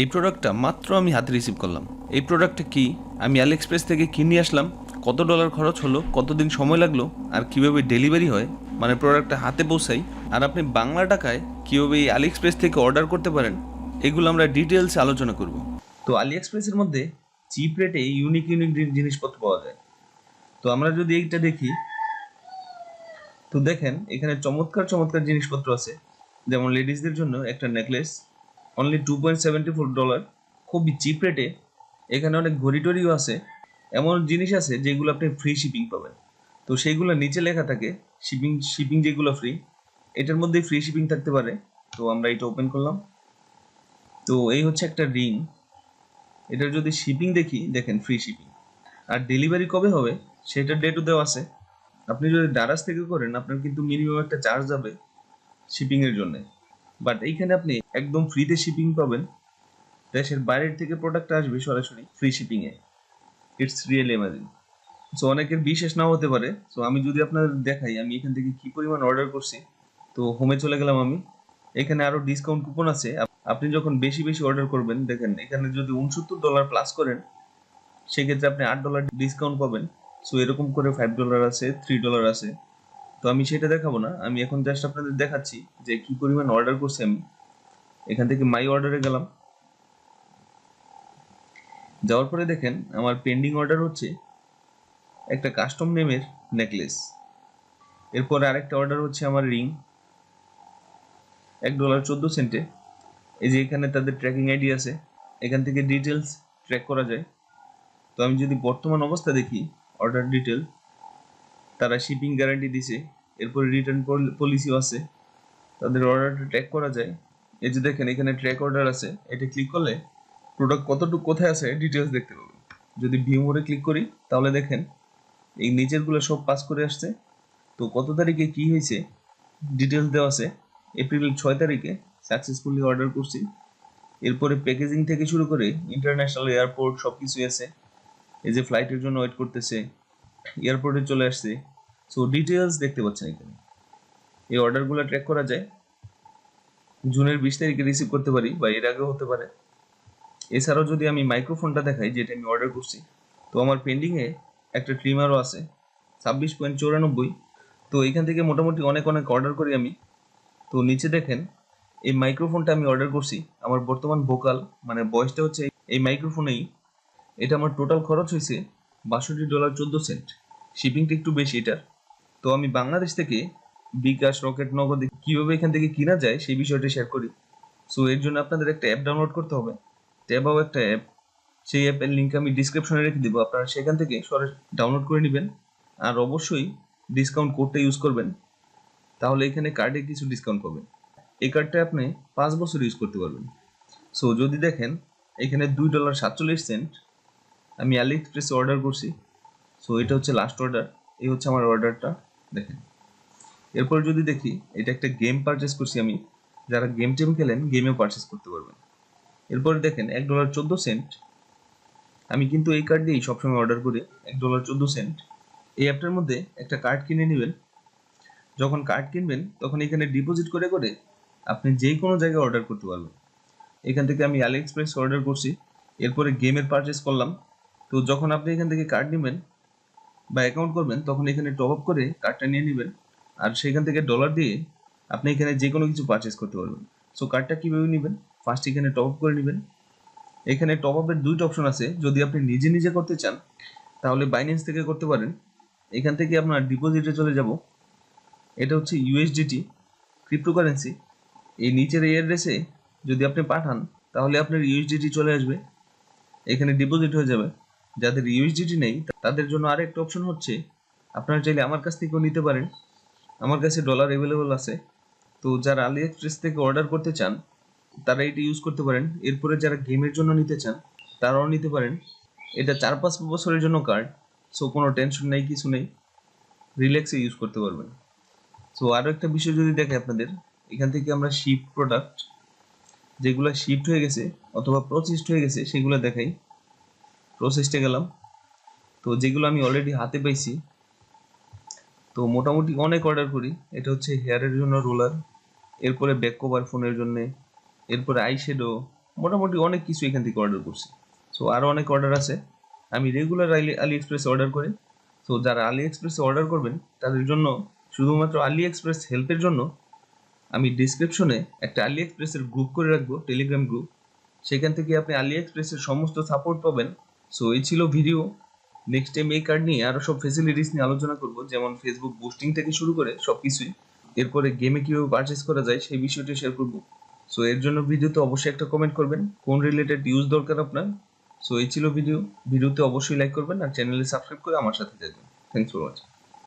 এই প্রোডাক্টটা মাত্র আমি হাতে রিসিভ করলাম। এই প্রোডাক্টটা কি? আমি আলি এক্সপ্রেস থেকে কিনে আসলাম। কত ডলার খরচ হলো? কতদিন সময় লাগল? আর কীভাবে ডেলিভারি হয়? মানে প্রোডাক্টটা হাতে পৌঁছাই। আর আপনি বাংলা টাকায় কীভাবে এই আলি এক্সপ্রেস থেকে অর্ডার করতে পারেন? এগুলো আমরা ডিটেলসে আলোচনা করব। তো আলি এক্সপ্রেসের মধ্যে চিপ রেটে ইউনিক ইউনিক জিনিসপত্র পাওয়া যায়। তো আমরা যদি এইটা দেখি, তো দেখেন এখানে চমৎকার চমৎকার জিনিসপত্র আছে। যেমন লেডিসদের জন্য একটা necklace only two point seventy four dollar খুবই চিপ রেটে এখানে অনেক ঘড়ি টড়িও আছে। এমন জিনিস আছে যেগুলো আপনি ফ্রি শিপিং পাবেন। তো সেইগুলো নিচে লেখা থাকে শিপিং শিপিং যেগুলো ফ্রি এটার মধ্যেই ফ্রি শিপিং থাকতে পারে। তো আমরা এটা ওপেন করলাম। তো এই হচ্ছে একটা রিং এটার যদি শিপিং দেখি, দেখেন ফ্রি শিপিং আর ডেলিভারি কবে হবে, সেটার ডেটও দেওয়া আছে। আপনি যদি ডারাস থেকে করেন, আপনার কিন্তু মিনিমাম একটা চার্জ যাবে শিপিংয়ের জন্য। বাট এইখানে আপনি একদম ফ্রিতে শিপিং পাবেন। দেশের বাইরের থেকে প্রোডাক্ট আসবে সরাসরি ফ্রি শিপিং এ। ইটস রিয়েল অ্যামাজিং সো অনেকের বিশেষ নাও হতে পারে। সো আমি যদি আপনাদের দেখাই, আমি এখান থেকে কি পরিমাণ অর্ডার করছি, তো হোমে চলে গেলাম আমি। এখানে আরও ডিসকাউন্ট কুপন আছে। আপনি যখন বেশি বেশি অর্ডার করবেন, দেখেন, এখানে যদি উনসত্তর ডলার প্লাস করেন, সেক্ষেত্রে আপনি আট ডলার ডিসকাউন্ট পাবেন। সো এরকম করে ফাইভ ডলার আছে থ্রি ডলার আছে। তো আমি সেটা দেখাবো না। আমি এখন জাস্ট আপনাদের দেখাচ্ছি যে কি পরিমাণ অর্ডার করছি আমি। এখান থেকে মাই অর্ডারে গেলাম। যাওয়ার পরে দেখেন, আমার পেন্ডিং অর্ডার হচ্ছে একটা কাস্টম নেমের নেকলেস এরপর আরেকটা অর্ডার হচ্ছে আমার রিং এক ডলার চোদ্দ সেন্টে এই যে এখানে তাদের ট্র্যাকিং আইডি আছে। এখান থেকে ডিটেলস ট্র্যাক করা যায়। তো আমি যদি বর্তমান অবস্থা দেখি অর্ডার ডিটেল তারা শিপিং গ্যারান্টি দিছে। এরপরে রিটার্ন পলিসিও আছে। তাদের অর্ডারটা ট্র্যাক করা যায়। এই যে দেখেন, এখানে ট্র্যাক অর্ডার আছে। এটা ক্লিক করলে প্রোডাক্ট কতটুকু, কোথায় আছে ডিটেলস দেখতে পাবেন যদি ভিউ মোডে ক্লিক করি, তাহলে দেখেন, এই নিচেরগুলো সব পাস করে আসছে। তো কত তারিখে কি হয়েছে ডিটেলস দেওয়া আছে। এপ্রিল ছয় তারিখে সাকসেসফুলি অর্ডার করছি। এরপরে প্যাকেজিং থেকে শুরু করে ইন্টারন্যাশনাল এয়ারপোর্ট সব কিছুই আছে। এই যে ফ্লাইটের জন্য ওয়েট করতেছে এয়ারপোর্টে চলে আসছে। সো ডিটেলস দেখতে পাচ্ছেন এখানে। এই অর্ডারগুলো ট্র্যাক করা যায়। জুনের বিশ তারিখে রিসিভ করতে পারি বা এর আগেও হতে পারে। এছাড়াও যদি আমি মাইক্রোফোনটা দেখাই, যেটা আমি অর্ডার করছি, তো আমার পেন্ডিংয়ে একটা ট্রিমারও আছে, ছাব্বিশ পয়েন্ট চৌরানব্বই। তো এখান থেকে মোটামুটি অনেক অনেক অর্ডার করি আমি। তো নিচে দেখেন, এই মাইক্রোফোনটা আমি অর্ডার করছি। আমার বর্তমান ভোকাল মানে বয়সটা হচ্ছে এই মাইক্রোফোনেই এটা আমার টোটাল খরচ হয়েছে বাষট্টি ডলার চোদ্দ সেন্ট। শিপিংটা একটু বেশি এটার। তো আমি বাংলাদেশ থেকে বিকাশ, রকেট, নগদে কীভাবে এখান থেকে কিনা যায় সেই বিষয়টি শেয়ার করি। সো এর জন্য আপনাদের একটা অ্যাপ ডাউনলোড করতে হবে। ট্যাবাও একটা অ্যাপ সেই অ্যাপের লিঙ্ক আমি ডিসক্রিপশনে রেখে দেবো। আপনারা সেখান থেকে সরাসরি ডাউনলোড করে নেবেন। আর অবশ্যই ডিসকাউন্ট কোডটা ইউজ করবেন। তাহলে এখানে কার্ডে কিছু ডিসকাউন্ট পাবেন। এই কার্ডটা আপনি পাঁচ বছর ইউজ করতে পারবেন। সো যদি দেখেন, এখানে দুই ডলার সাতচল্লিশ সেন্ট আমি আলি এক্সপ্রেসে অর্ডার করছি। সো এটা হচ্ছে লাস্ট অর্ডার এই হচ্ছে আমার অর্ডারটা দেখেন। এরপর যদি দেখি, এটা একটা গেম পারচেস করছি আমি। যারা গেম টেম খেলেন গেমেও পারচেস করতে পারবেন। এরপরে দেখেন, এক ডলার চোদ্দ সেন্ট আমি কিন্তু এই কার্ড দিয়েই সবসময় অর্ডার করি, এক ডলার চোদ্দ সেন্ট এই অ্যাপটার মধ্যে একটা কার্ড কিনে নেবেন। যখন কার্ড কিনবেন, তখন এখানে ডিপোজিট করে করে আপনি যে কোনো জায়গায় অর্ডার করতে পারবেন। এখান থেকে আমি আলি এক্সপ্রেস অর্ডার করছি। এরপরে গেমের পারচেস করলাম। তো যখন আপনি এখান থেকে কার্ড নেবেন বা অ্যাকাউন্ট করবেন, তখন এখানে টপ আপ করে কার্ডটা নিয়ে নেবেন। আর সেখান থেকে ডলার দিয়ে আপনি এখানে যে কোনো কিছু পারচেস করতে পারবেন। সো কার্ডটা কীভাবে নেবেন? ফার্স্ট এখানে টপ আপ করে নেবেন। এখানে টপ আপের দুইটা অপশন আছে। যদি আপনি নিজে নিজে করতে চান, তাহলে বাইন্যান্স থেকে করতে পারেন। এখান থেকে আপনার ডিপোজিটে চলে যাব। এটা হচ্ছে ইউএসডিটি ক্রিপ্টোকারেন্সি এই নিচের এই অ্যাড্রেসে যদি আপনি পাঠান, তাহলে আপনার ইউএসডিটি চলে আসবে। এখানে ডিপোজিট হয়ে যাবে। যাদের ইউএসডিটি নেই, তাদের জন্য আরেকটা অপশন হচ্ছে, আপনারা চাইলে আমার কাছ থেকেও নিতে পারেন। আমার কাছে ডলার অ্যাভেলেবল আছে। তো যারা আলি এক্সপ্রেস থেকে অর্ডার করতে চান, তারা এটা ইউজ করতে পারেন। এরপরে যারা গেমের জন্য নিতে চান, তারাও নিতে পারেন। এটা চার পাঁচ বছরের জন্য কার্ড সো কোনো টেনশন নেই, কিছু নেই। রিল্যাক্সে ইউজ করতে পারবেন। সো আরও একটা বিষয় যদি দেখে আপনাদের, এখান থেকে আমরা শিপ প্রোডাক্ট যেগুলো শিফট হয়ে গেছে, অথবা প্রসেসড হয়ে গেছে, সেগুলো দেখাই। প্রসেসটে গেলাম। তো যেগুলো আমি অলরেডি হাতে পাইছি, তো মোটামুটি অনেক অর্ডার করি। এটা হচ্ছে হেয়ারের জন্য রোলার এরপরে ব্যাক কভার ফোনের জন্য, এরপরে আই শ্যাডো মোটামুটি অনেক কিছু এখান থেকে অর্ডার করছি। সো আরও অনেক অর্ডার আছে। আমি রেগুলার আলি আলি এক্সপ্রেসে অর্ডার করি। তো যারা আলি এক্সপ্রেসে অর্ডার করবেন, তাদের জন্য শুধুমাত্র আলি এক্সপ্রেস হেল্পের জন্য আমি ডিসক্রিপশনে একটা আলি এক্সপ্রেসের গ্রুপ করে রাখব টেলিগ্রাম গ্রুপ সেখান থেকে আপনি আলি এক্সপ্রেসের সমস্ত সাপোর্ট পাবেন। সো এই ছিল ভিডিও নেক্সট টাইম এই কার্ড নিয়ে আরও সব ফেসিলিটিস নিয়ে আলোচনা করব, যেমন ফেসবুক বুস্টিং থেকে শুরু করে সব কিছুই এরপরে গেমে কীভাবে পারচেস করা যায় সেই বিষয়টি শেয়ার করব। সো এর জন্য ভিডিওতে অবশ্যই একটা কমেন্ট করবেন, কোন রিলেটেড ইউজ দরকার আপনার। সো এই ছিল ভিডিও ভিডিওতে অবশ্যই লাইক করবেন আর চ্যানেলে সাবস্ক্রাইব করে আমার সাথে থাকবেন। Thanks for watching